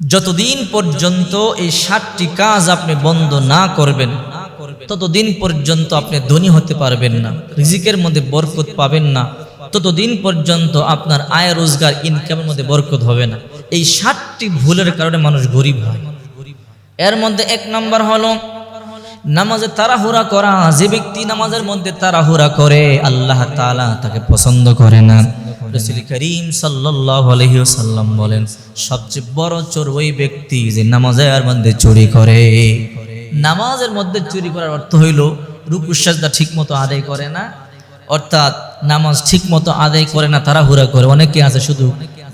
যতদিন পর্যন্ত এই সাতটি কাজ আপনি বন্ধ না করবেন, ততদিন পর্যন্ত আপনি ধনী হতে পারবেন না, রিজিকের মধ্যে বরকত পাবেন না, ততদিন পর্যন্ত আপনার আয় রোজগার ইনকামের মধ্যে বরকত হবে না। এই সাতটি ভুলের কারণে মানুষ গরিব হয়। এর মধ্যে এক নম্বর হলো নামাজে তাড়াহুড়া করা, যে ব্যক্তি নামাজের মধ্যে তাড়াহুড়া করে, আল্লাহ তাআলা তাকে পছন্দ করে না। করিম সাল্লাল্লাহু বলেন, সবচেয়ে বড় চোর ওই ব্যক্তি যে চুরি করে। নামাজের মধ্যে চুরি করার অর্থ আদায় করে না, অর্থাৎ নামাজ আদায় করে না করে। অনেকে আছে শুধু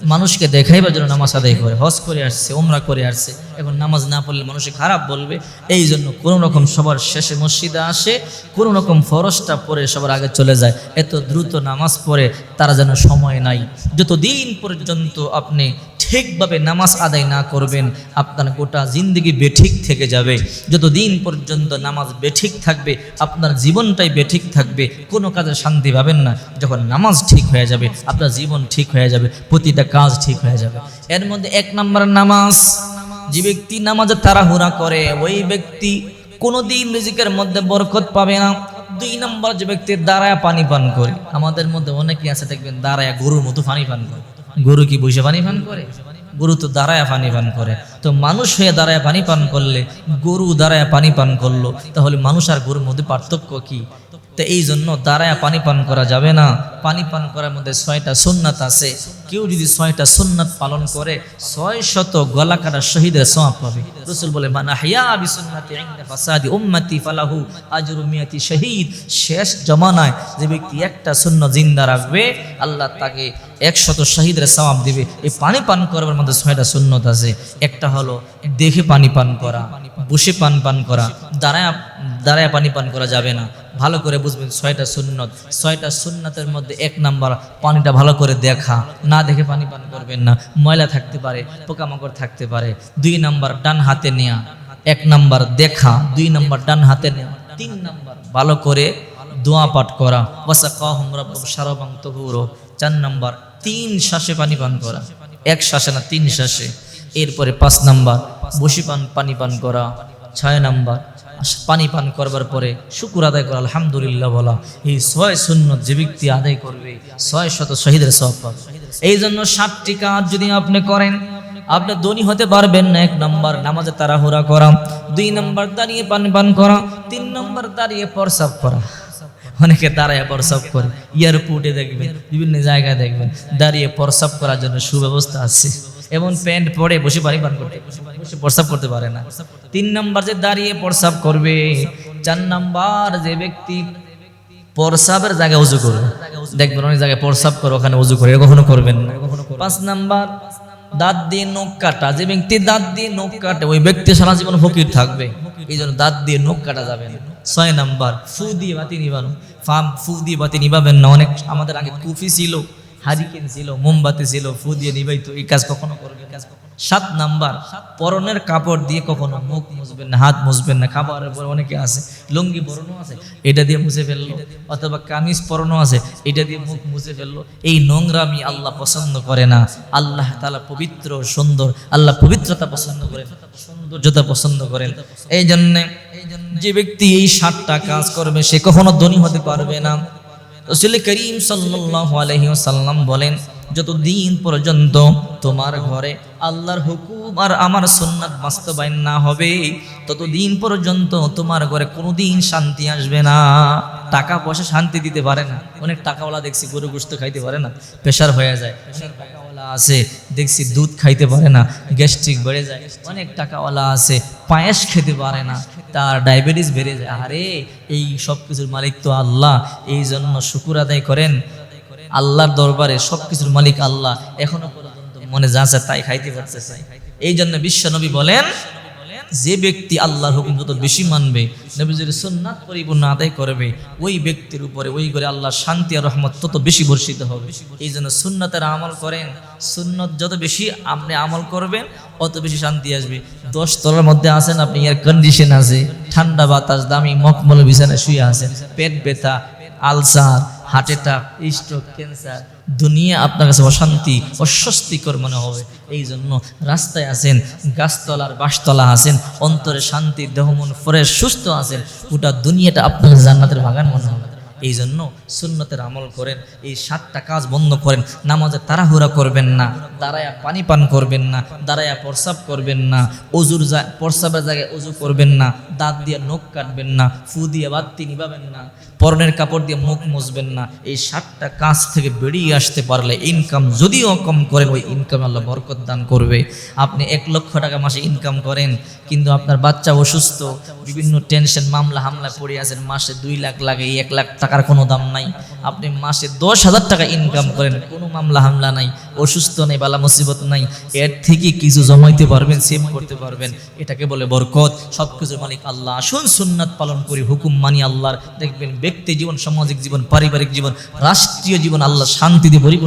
মানুষকে দেখাইবার জন্য নামাজ আদায় করে, হজ করে আসছে ওমরা করে আসছে। এখন নামাজ না পড়লে মানুষে খারাপ বলবে। এই জন্য কোনো রকম সবার শেষে মসজিদে আসে, কোনো রকম ফরসটা পরে সবার আগে চলে যায়। এত দ্রুত নামাজ পড়ে তারা যেন সময় নাই। যতদিন পর্যন্ত আপনি ঠিকভাবে নামাজ আদায় না করবেন, আপনার গোটা জিন্দগি বেঠিক থেকে যাবে। যতদিন পর্যন্ত নামাজ বেঠিক থাকবে, আপনার জীবনটাই বেঠিক থাকবে, কোনো কাজে শান্তি পাবেন না। যখন নামাজ ঠিক হয়ে যাবে, আপনার জীবন ঠিক হয়ে যাবে। প্রতিটা কাজ ঠিক হয়ে যাবে। এর মধ্যে এক নম্বর নামাজ, যে ব্যক্তি নামাজে তাড়াহুড়া করে, ওই ব্যক্তি কোনোদিন রিজিকের মধ্যে বরকত পাবে না। দুই নম্বর যে ব্যক্তির দাঁড়ায় পানি পান করে, আমাদের মধ্যে অনেকেই আছে, দেখবেন দাঁড়ায় গরুর মতো পানি পান করে। গরু কি বসে পানি পান করে? গরু তো দাঁড়ায় পানি পান করে। তো মানুষ হয়ে দাঁড়ায় পানি পান করলে, গরু দাঁড়ায় পানি পান করল, তাহলে মানুষ আর গরুর মধ্যে পার্থক্য কি? তো এই জন্য দাঁড়ায় পানি পান করা যাবে না। পানি পান করার মধ্যে ছয়টা সুন্নাত আছে। কেউ যদি ছয়টা সুন্নাত পালন করে, ছয় শত গলা কাটা শহীদের সওয়াব পাবে। রসুল বলে ফালাহু শহীদ। শেষ জমানায় যে ব্যক্তি একটা শূন্য জিন্দা রাখবে, আল্লাহ তাকে একশত শহীদের সওয়াব দিবে। এই পানি পান করার মধ্যে ছয়টা সুন্নত আছে। একটা হলো দেখে পানি পান করা, বসে পান পান করা। দাঁড়ায় দাঁড়ায় পানি পান করা যাবে না। ভালো করে বুঝবেন, ছয়টা সুন্নত। ছয়টা সুন্নতের মধ্যে এক নাম্বার, পানিটা ভালো করে দেখা। না দেখে পানি পান করবেন না। ময়লা থাকতে পারে, পোকামাকড় থাকতে পারে। দুই নাম্বার, ডান হাতে নেয়া। এক নাম্বার, দেখা। দুই নাম্বার, ডান হাতে নেওয়া তিন নাম্বার, ভালো করে দোয়া পাঠ করা। ওয়াসা কাহুম রাব্বুম শারাবান তহুরো। চার নাম্বার, তিন শ্বাসে পানি পান করা। এক শ্বাসে না, তিন শ্বাসে। এরপরে পাঁচ নাম্বার বসি পান পানি পান করা। ছয় নাম্বার পানি পান করবার পরে শুকুর আদায় করা, আলহামদুলিল্লাহ বলা। এই ছয় সুন্নত যে ব্যক্তি আদায় করবে, ছয় শত শহীদের সব পাবে। এই জন্য সাতটি কাজ যদি আপনি করেন, আপনি ধনী হতে পারবেন না। এক নম্বর, নামাজে তাড়াহুড়া করা। দুই নম্বর, দাঁড়িয়ে পানি পান করা। তিন নম্বর, দাঁড়িয়ে প্রসাব করা। অনেকে দাঁড়ায় প্রসাব করে। এয়ারপোর্টে দেখবেন, বিভিন্ন জায়গায় দেখবেন, দাঁড়িয়ে প্রসাব করার জন্য সুব্যবস্থা আছে। এবং প্যান্ট পরে বসে পানি পান করতে। বসে প্রসাব করতে পারে না। তিন নম্বর যে দাঁড়িয়ে প্রসাব করবে, চার নাম্বার যে ব্যক্তি প্রসাবের জায়গায় উজু করবে। দেখবেন অনেক জায়গায় প্রসাব করে, ওখানে উজু করে কখনো করবেন না। পাঁচ নাম্বার, দাঁত দিয়ে নখ কাটা। যে ব্যক্তি দাঁত দিয়ে নখ কাটে, ওই ব্যক্তি সারা জীবন ফকির থাকবে। এই জন্য দাঁত দিয়ে নখ কাটা যাবে না। ছয় নাম্বার, ফু দিয়ে বাতি নিবানো। ফাম, ফু দিয়ে বাতি নিবাবেন না। অনেক আমাদের আগে কুফি ছিল। হারিকেন ছিল, মোমবাতি ছিল, ফু দিয়ে নিবাইতো, এই কাজ কখনো করবে কাজ সাত নাম্বার, পরনের কাপড় দিয়ে কখনো মুখ মুছবেন না, হাত মুছবেন না, খাবারের পর অনেকে আছে, লুঙ্গি পরনও আছে, এটা দিয়ে মুছে ফেলল, অথবা কামিজ পরনও আছে, এটা দিয়ে মুখ মুছে ফেলল, এই নোংরামি আল্লাহ পছন্দ করে না, আল্লাহ তালা পবিত্র, সুন্দর, আল্লাহ পবিত্রতা পছন্দ করেন সৌন্দর্যতা পছন্দ করেন, এই জন্যে যে ব্যক্তি এই সাতটা কাজ করবে, সে কখনো ধনী হতে পারবে না। রসুল করিম সাল্লাম বলেন, যতদিন পর্যন্ত তোমার ঘরে আল্লাহর হুকুম আর আমার সুন্নাত বাস্তবায়ন না হবে, ততদিন পর্যন্ত তোমার ঘরে কোনোদিন শান্তি আসবে না। টাকা পয়সা শান্তি দিতে পারে না। অনেক টাকাওয়ালা দেখছি গরু গোস্ত খাইতে পারে না। প্রেশার হয়ে যায়। প্রেশার টাকাওয়ালা আছে। দেখছি দুধ খাইতে পারে না, গ্যাস্ট্রিক বেড়ে যায়, অনেক টাকাওয়ালা আছে, পায়েস খেতে পারে না, তার ডায়াবেটিস বেড়ে যায়। আরে, এই সব কিছুর মালিক তো আল্লাহ, এই জন্য শুকুর আদায় করেন। আল্লাহর দরবারে সব কিছুর মালিক আল্লাহ, এখনও পর্যন্ত মনে যা তাই খাইতে পারতেছে। এই জন্য বিশ্বনবী বলেন যে ব্যক্তি আল্লাহর হুকুম যত বেশি মানবে, নবীজির সুন্নাত পরিপূর্ণ আদায় করবে, ওই ব্যক্তির উপরে, ওই করে আল্লাহর শান্তি আর রহমত তত বেশি বর্ষিত হবে। এই জন্য সুন্নতের আমল করেন। সুন্নত যত বেশি আপনি আমল করবেন, অত বেশি শান্তি আসবে। দশ তলার মধ্যে আছেন আপনি এয়ার কন্ডিশন আছে, ঠান্ডা বাতাস, দামি মকমল বিছানায় শুয়ে আছেন, পেট ব্যথা ulcer heart attack stroke cancer দুনিয়া আপনার কাছে অশান্তি, অস্বস্তিকর মনে হবে। এই জন্য রাস্তায় আছেন, গাছতলার বাসতলা আছেন, অন্তরে শান্তি দেহমন ফ্রেশ, সুস্থ আছেন, গোটা দুনিয়াটা আপনার জান্নাতের বাগান মনে হবে। এই জন্য সুন্নতের আমল করেন, এই সাতটা কাজ বন্ধ করেন, নামাজে তাড়াহুড়া করবেন না। দাঁড়ায়া পানি পান করবেন না, দাঁড়ায়া প্রসাব করবেন না অজুর প্রসাবের জায়গায় অজু করবেন না, দাঁত দিয়ে নখ কাটবেন না, ফু দিয়ে বাত্তি নিভাবেন না, পরনের কাপড় দিয়ে মুখ মুছবেন না, এই সাতটা কাজ থেকে বেরিয়ে আসতে পারলে ইনকাম যদিও কম করেন ওই ইনকাম আল্লাহ বরকত দান করবে। আপনি এক লক্ষ টাকা মাসে ইনকাম করেন, কিন্তু আপনার বাচ্চা অসুস্থ, বিভিন্ন টেনশন মামলা হামলা পড়ে আছেন, মাসে দুই লাখ লাগে, এক লাখ টাকার কোনো দাম নাই। আপনি মাসে দশ হাজার টাকা ইনকাম করেন, কোনো মামলা হামলা নাই, অসুস্থ নেই বালা মুসিবত নাই। এর থেকে কিছু জমাইতে পারবেন, সেভ করতে পারবেন। এটাকে বলে বরকত। সব কিছুর মালিক আল্লাহ। আসুন সুন্নাত পালন করি, হুকুম মানি আল্লাহর। দেখবেন ব্যক্তি জীবন, সামাজিক জীবন, পারিবারিক জীবন, রাষ্ট্রীয় জীবন, আল্লাহ শান্তিতে পরিপূর্ণ